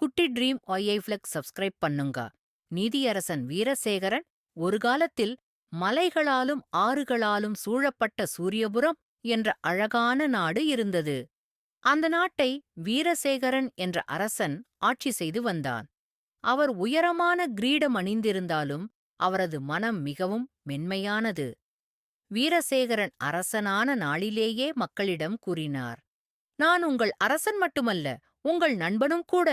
குட்டி dream y i ஃபிளக் subscribe பண்ணுங்க. நீதியரசன் வீரசேகரன் ஒரு காலத்தில் மலைகளாலும் ஆறுகளாலும் சூழப்பட்ட சூரியபுரம் என்ற அழகான நாடு இருந்தது. அந்த நாட்டை வீரசேகரன் என்ற அரசன் ஆட்சி செய்து வந்தான். அவர் உயரமான கிரீடம் அணிந்திருந்தாலும் அவரது மனம் மிகவும் மென்மையானது. வீரசேகரன் அரசனான நாளிலேயே மக்களிடம் கூறினார் நான் உங்கள் அரசன் மட்டுமல்ல உங்கள் நண்பனும் கூட.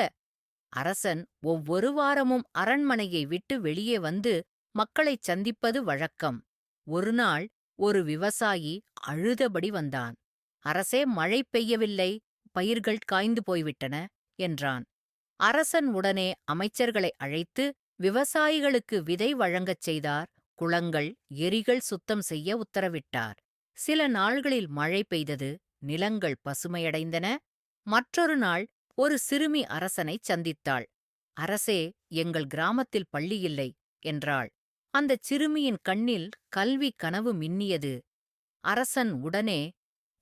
அரசன் ஒவ்வொரு வாரமும் அரண்மனையை விட்டு வெளியே வந்து மக்களைச் சந்திப்பது வழக்கம். ஒருநாள் ஒரு விவசாயி அழுதபடி வந்தான். அரசே மழை பெய்யவில்லை பயிர்கள் காய்ந்து போய்விட்டன என்றான். அரசன் உடனே அமைச்சர்களை அழைத்து விவசாயிகளுக்கு விதை வழங்கச் செய்தார். குளங்கள் எரிகள் சுத்தம் செய்ய உத்தரவிட்டார். சில நாள்களில் மழை பெய்தது நிலங்கள் பசுமையடைந்தன. மற்றொரு நாள் ஒரு சிறுமி அரசனைச் சந்தித்தாள். அரசே எங்கள் கிராமத்தில் பள்ளியில்லை என்றாள். அந்தச் சிறுமியின் கண்ணில் கல்வி கனவு மின்னியது. அரசன் உடனே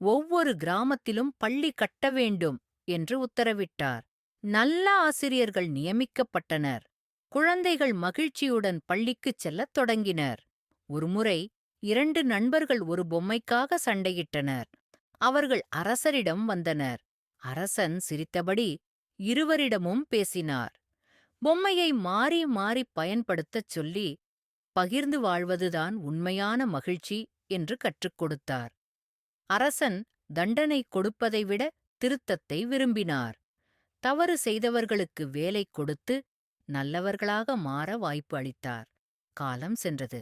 ஒவ்வொரு கிராமத்திலும் பள்ளி கட்ட வேண்டும் என்று உத்தரவிட்டார். நல்ல ஆசிரியர்கள் நியமிக்கப்பட்டனர். குழந்தைகள் மகிழ்ச்சியுடன் பள்ளிக்குச் செல்லத் தொடங்கினர். ஒருமுறை இரண்டு நண்பர்கள் ஒரு பொம்மைக்காக சண்டையிட்டனர். அவர்கள் அரசரிடம் வந்தனர். அரசன் சிரித்தபடி இருவரிடமும் பேசினார். பொம்மையை மாறி மாறி பயன்படுத்தச் சொல்லி பகிர்ந்து வாழ்வதுதான் உண்மையான மகிழ்ச்சி என்று கற்றுக் கொடுத்தார். அரசன் தண்டனை கொடுப்பதை விட திருத்தத்தை விரும்பினார். தவறு செய்தவர்களுக்கு வேலை கொடுத்து நல்லவர்களாக மாற வாய்ப்பு அளித்தார். காலம் சென்றது.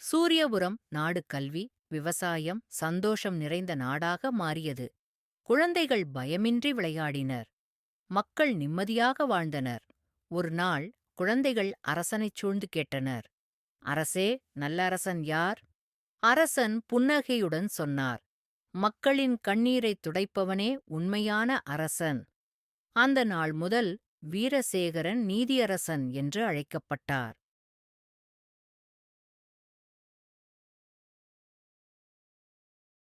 சூரியபுரம் நாடு கல்வி விவசாயம் சந்தோஷம் நிறைந்த நாடாக மாறியது. குழந்தைகள் பயமின்றி விளையாடினர். மக்கள் நிம்மதியாக வாழ்ந்தனர். ஒரு நாள் குழந்தைகள் அரசனைச் சூழ்ந்து கேட்டனர். அரசே நல்ல அரசன் யார்? அரசன் புன்னகையுடன் சொன்னார். மக்களின் கண்ணீரைத் துடைப்பவனே உண்மையான அரசன். அந்த நாள் முதல் வீரசேகரன் நீதியரசன் என்று அழைக்கப்பட்டார்.